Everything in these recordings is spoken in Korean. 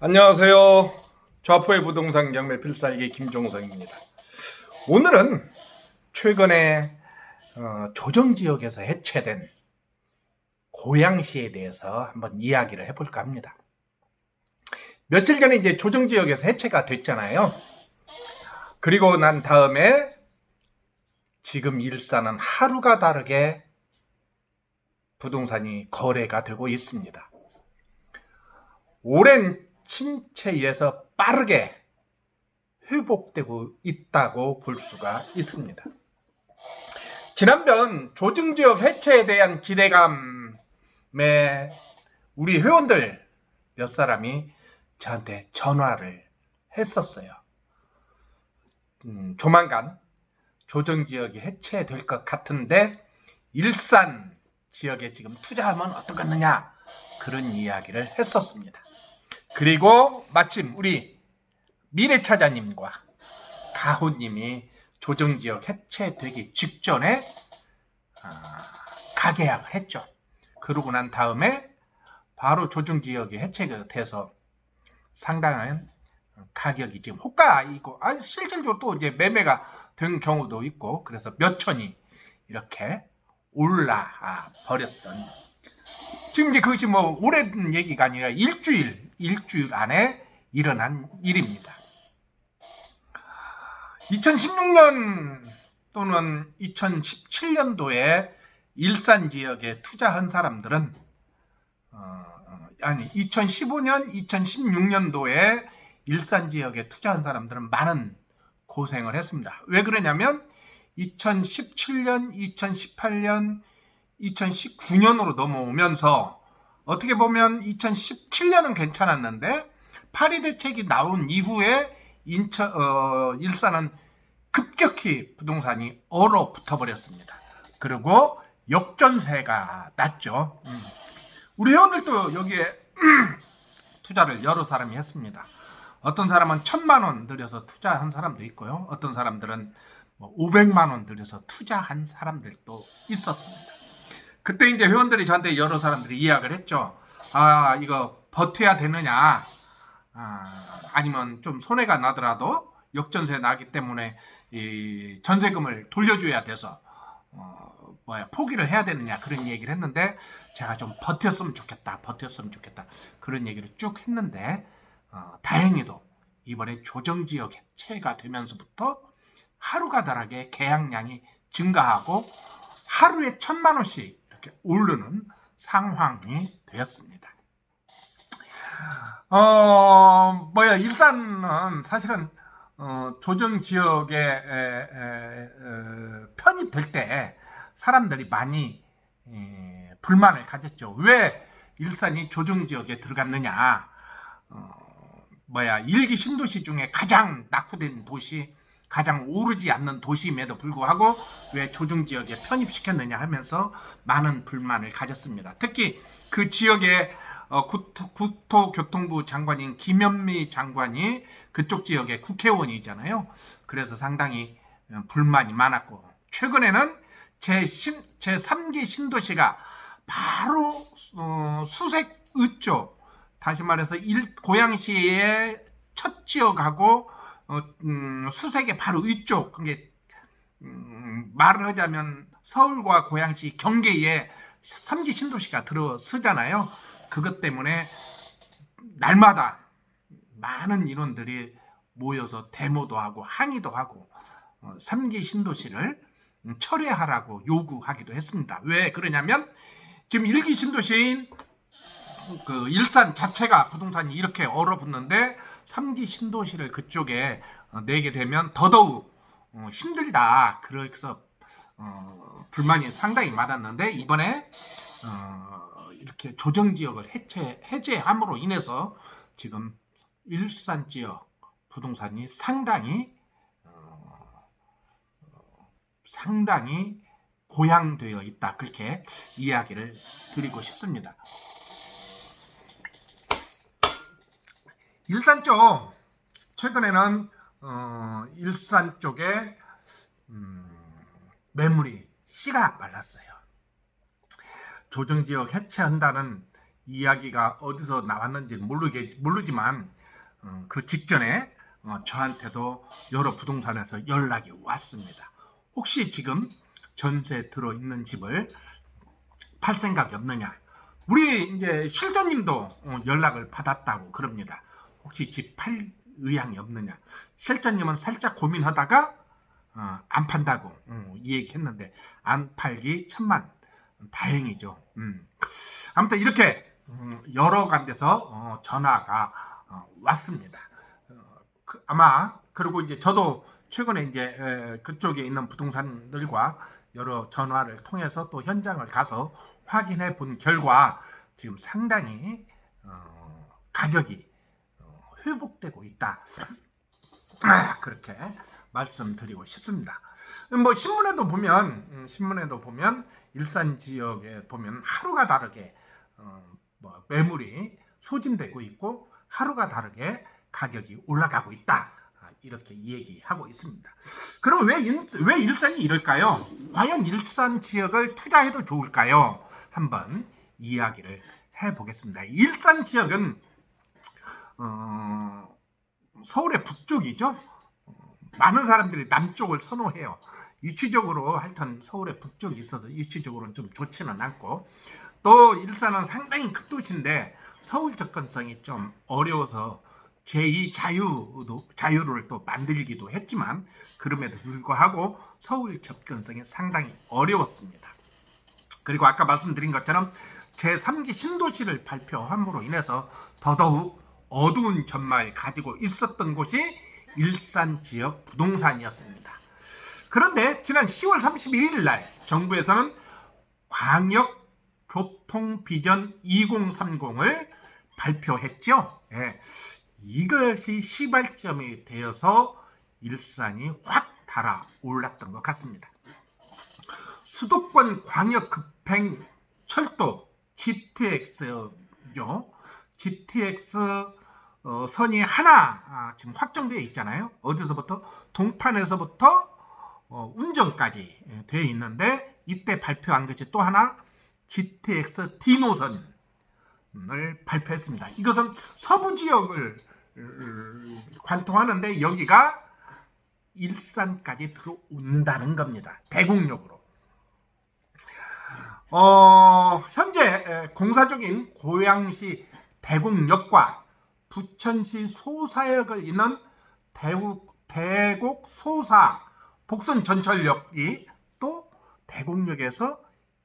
안녕하세요. 좌포의 부동산 경매 필살기 김종성입니다. 오늘은 최근에 어, 조정 지역에서 해체된 고양시에 대해서 한번 이야기를 해볼까 합니다. 며칠 전에 이제 조정 지역에서 해체가 됐잖아요. 그리고 난 다음에 지금 일산은 하루가 다르게 부동산이 거래가 되고 있습니다. 오랜 침체에서 빠르게 회복되고 있다고 볼 수가 있습니다. 지난번 조정지역 해체에 대한 기대감에 우리 회원들 몇 사람이 저한테 전화를 했었어요. 음, 조만간 조정지역이 해체될 것 같은데 일산 지역에 지금 투자하면 어떻겠느냐 그런 이야기를 했었습니다. 그리고 마침 우리 미래차자님과 가호님이 조정지역 해체되기 직전에 아, 가계약을 했죠. 그러고 난 다음에 바로 조정지역이 해체가 돼서 상당한 가격이 지금 호가이고 아 실질적으로 또 이제 매매가 된 경우도 있고 그래서 몇 천이 이렇게 올라 버렸던 지금 이제 그것이 뭐 오래된 얘기가 아니라 일주일 일주일 안에 일어난 일입니다. 2016년 또는 2017년도에 일산 지역에 투자한 사람들은 어, 아니 2015년, 2016년도에 일산 지역에 투자한 사람들은 많은 고생을 했습니다. 왜 그러냐면 2017년, 2018년, 2019년으로 넘어오면서 어떻게 보면 2017년은 괜찮았는데 파리 대책이 나온 이후에 인천 어, 일산은 급격히 부동산이 얼어붙어 버렸습니다. 그리고 역전세가 났죠. 음. 우리 회원들도 여기에 투자를 여러 사람이 했습니다. 어떤 사람은 천만 원 들여서 투자한 사람도 있고요. 어떤 사람들은 뭐 500만 원 들여서 투자한 사람들도 있었습니다. 그때 이제 회원들이 저한테 여러 사람들이 이야기를 했죠. 아, 이거 버텨야 되느냐. 아, 아니면 좀 손해가 나더라도 역전세 나기 때문에 이 전세금을 돌려줘야 돼서 어, 뭐야 포기를 해야 되느냐 그런 얘기를 했는데 제가 좀 버텼으면 좋겠다 버텼으면 좋겠다 그런 얘기를 쭉 했는데 어, 다행히도 이번에 조정지역 해체가 되면서부터 하루가 다르게 계약량이 증가하고 하루에 천만 원씩 이렇게 오르는 상황이 되었습니다. 어, 뭐야, 일산은 사실은, 어, 조정 지역에, 에, 에, 에, 편입될 때 사람들이 많이, 에, 불만을 가졌죠. 왜 일산이 조정 지역에 들어갔느냐. 어, 뭐야, 일기 신도시 중에 가장 낙후된 도시, 가장 오르지 않는 도시임에도 불구하고 왜 조정 지역에 편입시켰느냐 하면서 많은 불만을 가졌습니다. 특히 그 지역에 어, 국토, 국토 교통부 장관인 김현미 장관이 그쪽 지역의 국회의원이잖아요. 그래서 상당히 어, 불만이 많았고 최근에는 제, 신, 제 3기 신도시가 바로 어, 수색 의쪽 다시 말해서 일, 고양시의 첫 지역하고 어, 음, 수색의 바로 위쪽 그게 음, 말을 하자면 서울과 고양시 경계에 3기 신도시가 들어서잖아요. 그것 때문에 날마다 많은 인원들이 모여서 데모도 하고 항의도 하고 어, 3기 신도시를 철회하라고 요구하기도 했습니다. 왜 그러냐면 지금 1기 신도시인 그 일산 자체가 부동산이 이렇게 얼어붙는데 3기 신도시를 그쪽에 어, 내게 되면 더더욱 어, 힘들다. 그래서 어, 불만이 상당히 많았는데 이번에 어, 이렇게 조정 지역을 해체 해제함으로 인해서 지금 일산 지역 부동산이 상당히 어, 상당히 고양되어 있다 그렇게 이야기를 드리고 싶습니다. 일산 쪽 최근에는 어, 일산 쪽에 음, 매물이 씨가 말랐어요. 조정지역 해체한다는 이야기가 어디서 나왔는지 모르게 모르지만 어, 그 직전에 어, 저한테도 여러 부동산에서 연락이 왔습니다. 혹시 지금 전세 들어 있는 집을 팔 생각이 없느냐? 우리 이제 실장님도 어, 연락을 받았다고 그럽니다. 혹시 집 팔 의향이 없느냐? 실장님은 살짝 고민하다가 어, 안 판다고 어, 이 얘기했는데 안 팔기 천만 다행이죠. 음. 아무튼 이렇게 음, 여러 간데서 어, 전화가 어, 왔습니다. 어, 그- 아마 그리고 이제 저도 최근에 이제 에, 그쪽에 있는 부동산들과 여러 전화를 통해서 또 현장을 가서 확인해 본 결과 지금 상당히 어, 가격이 어, 회복되고 있다. 아, 그렇게 말씀드리고 싶습니다. 뭐 신문에도 보면 음, 신문에도 보면 일산 지역에 보면 하루가 다르게 어, 뭐 매물이 소진되고 있고 하루가 다르게 가격이 올라가고 있다. 아, 이렇게 얘기하고 있습니다. 그럼 왜, 인- 왜 일산이 이럴까요? 과연 일산 지역을 투자해도 좋을까요? 한번 이야기를 해보겠습니다. 일산 지역은 어, 서울의 북쪽이죠. 어, 많은 사람들이 남쪽을 선호해요. 위치적으로 하여튼 서울의 북쪽이 있어서 위치적으로는 좀 좋지는 않고 또 일산은 상당히 큰 도시인데 서울 접근성이 좀 어려워서 제2 자유도 자유를 또 만들기도 했지만 그럼에도 불구하고 서울 접근성이 상당히 어려웠습니다. 그리고 아까 말씀드린 것처럼 제3기 신도시를 발표함으로 인해서 더더욱 어두운 전말 가지고 있었던 곳이 일산 지역 부동산이었습니다. 그런데 지난 10월 31일 날 정부에서는 광역 교통 비전 2030을 발표했죠. 예. 이것이 시발점이 되어서 일산이 확 달아올랐던 것 같습니다. 수도권 광역 급행 철도 GTX죠. GTX 어, 선이 하나 아, 지금 확정되어 있잖아요. 어디서부터 동탄에서부터 어, 운정까지 예, 되어 있는데 이때 발표한 것이 또 하나 GTX D 노선을 발표했습니다. 이것은 서부 지역을 음, 관통하는데 여기가 일산까지 들어온다는 겁니다. 대곡역으로. 어, 현재 에, 공사 중인 고양시 대곡역과 부천시 소사역을 잇는 대국, 대곡 소사 복선 전철역이 또 대곡역에서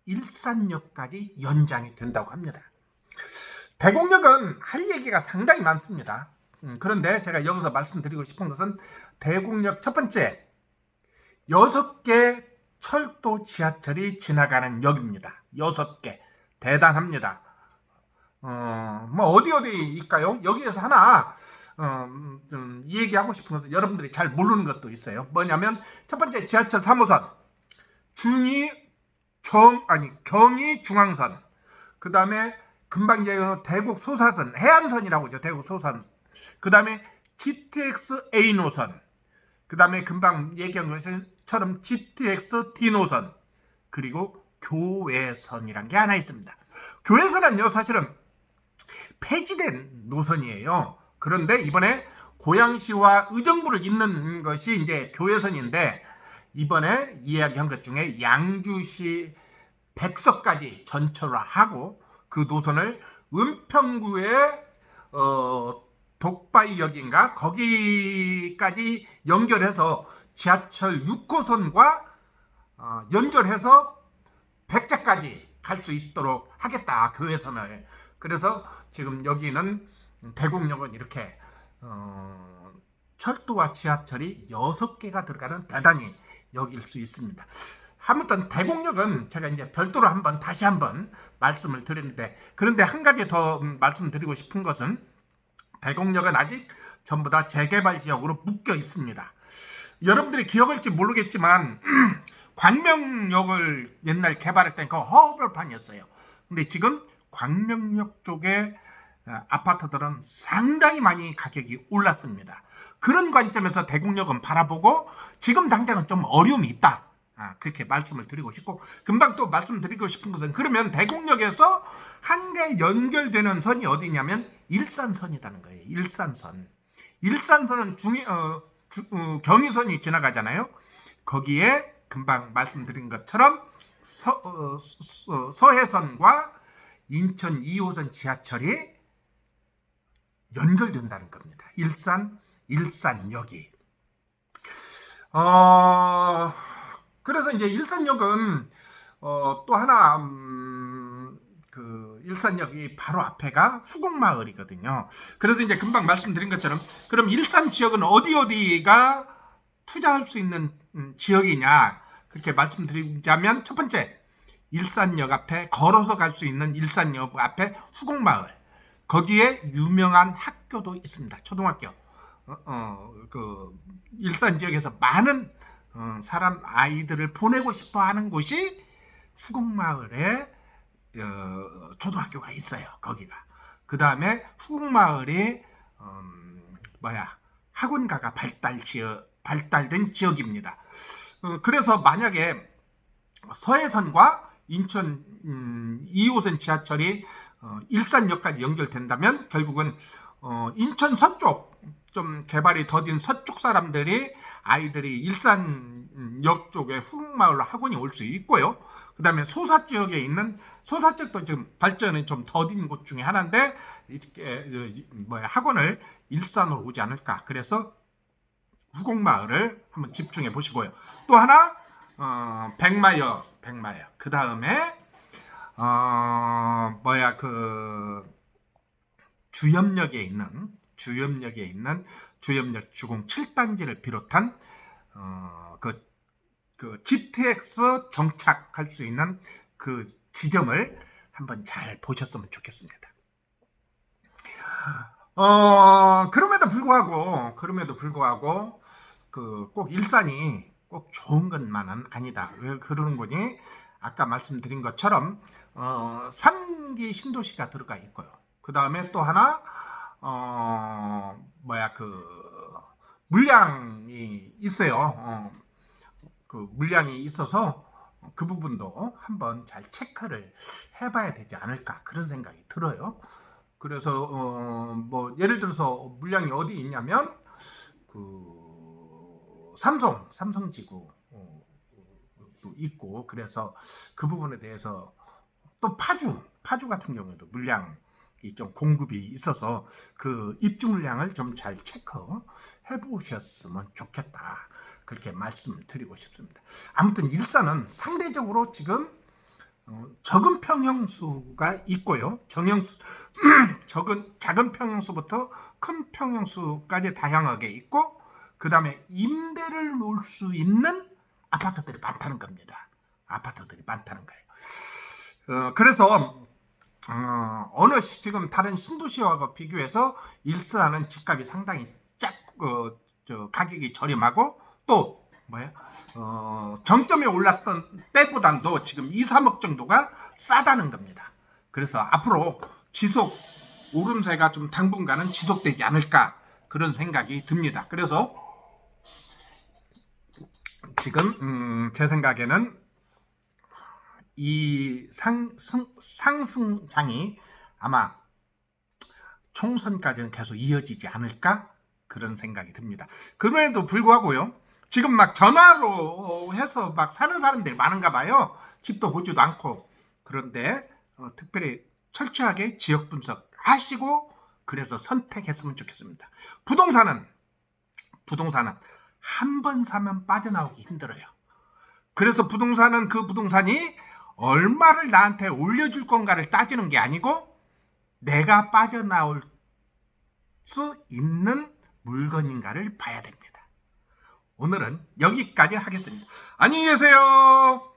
일산역까지 연장이 된다고 합니다. 대곡역은 할 얘기가 상당히 많습니다. 음, 그런데 제가 여기서 말씀드리고 싶은 것은 대곡역 첫 번째 여섯 개 철도 지하철이 지나가는 역입니다. 여섯 개 대단합니다. 어, 뭐 어디 어디일까요? 여기에서 하나 어, 음, 좀 얘기하고 싶은 것은 여러분들이 잘 모르는 것도 있어요. 뭐냐면 첫 번째 지하철 3호선 중이 경 아니 경의 중앙선 그 다음에 금방 이제 대국 소사선 해안선이라고 하죠. 대국 소사선 그 다음에 GTX A 노선 그 다음에 금방 얘기한 것처럼 GTX D 노선 그리고 교외선이란 게 하나 있습니다. 교외선은요 사실은 폐지된 노선이에요. 그런데 이번에 고양시와 의정부를 잇는 것이 이제 교외선인데 이번에 이야기한 것 중에 양주시 백석까지 전철화하고 그 노선을 은평구의 어, 독바이역인가 거기까지 연결해서 지하철 6호선과 어, 연결해서 백제까지 갈 수 있도록 하겠다 교외선을 그래서 지금 여기는 대곡역은 이렇게 어, 철도와 지하철이 6개가 들어가는 대단히 여길 수 있습니다. 아무튼 대곡역은 제가 이제 별도로 한번 다시 한번 말씀을 드리는데 그런데 한 가지 더 음, 말씀드리고 싶은 것은 대곡역은 아직 전부 다 재개발 지역으로 묶여 있습니다. 여러분들이 기억할지 모르겠지만 광명역을 옛날 개발했던 그 허벌판이었어요. 근데 지금 광명역 쪽에 어, 아파트들은 상당히 많이 가격이 올랐습니다. 그런 관점에서 대곡역은 바라보고 지금 당장은 좀 어려움이 있다. 아, 그렇게 말씀을 드리고 싶고 금방 또 말씀드리고 싶은 것은 그러면 대곡역에서 한데 연결되는 선이 어디냐면 일산선이라는 거예요. 일산선. 일산선은 중이 어, 주- 어, 경의선이 지나가잖아요. 거기에 금방 말씀드린 것처럼 서, 어, 서- 서해선과 인천 2호선 지하철이 연결된다는 겁니다. 일산 일산역이. 어, 그래서 이제 일산역은 어, 또 하나 음, 그 일산역이 바로 앞에가 후곡마을이거든요. 그래서 이제 금방 말씀드린 것처럼 그럼 일산 지역은 어디 어디가 투자할 수 있는 음, 지역이냐 그렇게 말씀드리자면 첫 번째 일산역 앞에 걸어서 갈 수 있는 일산역 앞에 후곡마을 거기에 유명한 학교도 있습니다. 초등학교. 어, 어, 그 일산 지역에서 많은 어, 사람 아이들을 보내고 싶어 하는 곳이 후곡마을에 어, 초등학교가 있어요. 거기가. 그 다음에 후곡마을이 음, 뭐야 학원가가 발달 지역 발달된 지역입니다. 어, 그래서 만약에 서해선과 인천 음, 2호선 지하철이 어, 일산역까지 연결된다면 결국은 어, 인천 서쪽 좀 개발이 더딘 서쪽 사람들이 아이들이 일산역 쪽에 후흥마을로 학원이 올 수 있고요. 그 다음에 소사 지역에 있는 소사 지역도 지금 발전이 좀 더딘 곳 중에 하나인데 이렇게 어, 이- 뭐야 학원을 일산으로 오지 않을까. 그래서 후곡마을을 한번 집중해 보시고요. 또 하나 어, 백마역, 백마역. 그 다음에 어, 뭐야 그 주염역에 있는 주염역에 있는 주염역 주공 7단지를 비롯한 어, 그, 그 GTX 정착할 수 있는 그 지점을 한번 잘 보셨으면 좋겠습니다. 어, 그럼에도 불구하고, 그럼에도 불구하고, 그, 꼭 일산이 꼭 좋은 것만은 아니다. 왜 그러는 거니? 아까 말씀드린 것처럼, 어, 3기 신도시가 들어가 있고요. 그 다음에 또 하나, 어, 뭐야, 그, 물량이 있어요. 어, 그 물량이 있어서 그 부분도 한번 잘 체크를 해봐야 되지 않을까 그런 생각이 들어요. 그래서 어, 뭐 예를 들어서 물량이 어디 있냐면 그 삼성 삼성지구 어, 도 있고 그래서 그 부분에 대해서 또 파주 파주 같은 경우에도 물량 이 좀 공급이 있어서 그 입주 물량을 좀 잘 체크해 보셨으면 좋겠다. 그렇게 말씀드리고 싶습니다. 아무튼 일산은 상대적으로 지금 어, 적은 평형수가 있고요. 정형수, 적은 작은 평형수부터 큰 평형수까지 다양하게 있고 그 다음에 임대를 놓을 수 있는 아파트들이 많다는 겁니다. 아파트들이 많다는 거예요. 어, 그래서 어, 어느 시- 지금 다른 신도시와 비교해서 일산은 집값이 상당히 짝, 어, 저 가격이 저렴하고 또 뭐야? 어, 정점에 올랐던 때보단도 지금 2, 3억 정도가 싸다는 겁니다. 그래서 앞으로 지속 오름세가 좀 당분간은 지속되지 않을까 그런 생각이 듭니다. 그래서 지금 음, 제 생각에는 이 상 승, 상승장이 아마 총선까지는 계속 이어지지 않을까 그런 생각이 듭니다. 그럼에도 불구하고요. 지금 막 전화로 해서 막 사는 사람들이 많은가 봐요. 집도 보지도 않고. 그런데 어, 특별히 철저하게 지역 분석하시고 그래서 선택했으면 좋겠습니다. 부동산은 부동산은 한 번 사면 빠져나오기 힘들어요. 그래서 부동산은 그 부동산이 얼마를 나한테 올려줄 건가를 따지는 게 아니고 내가 빠져나올 수 있는 물건인가를 봐야 됩니다. 오늘은 여기까지 하겠습니다. 안녕히 계세요.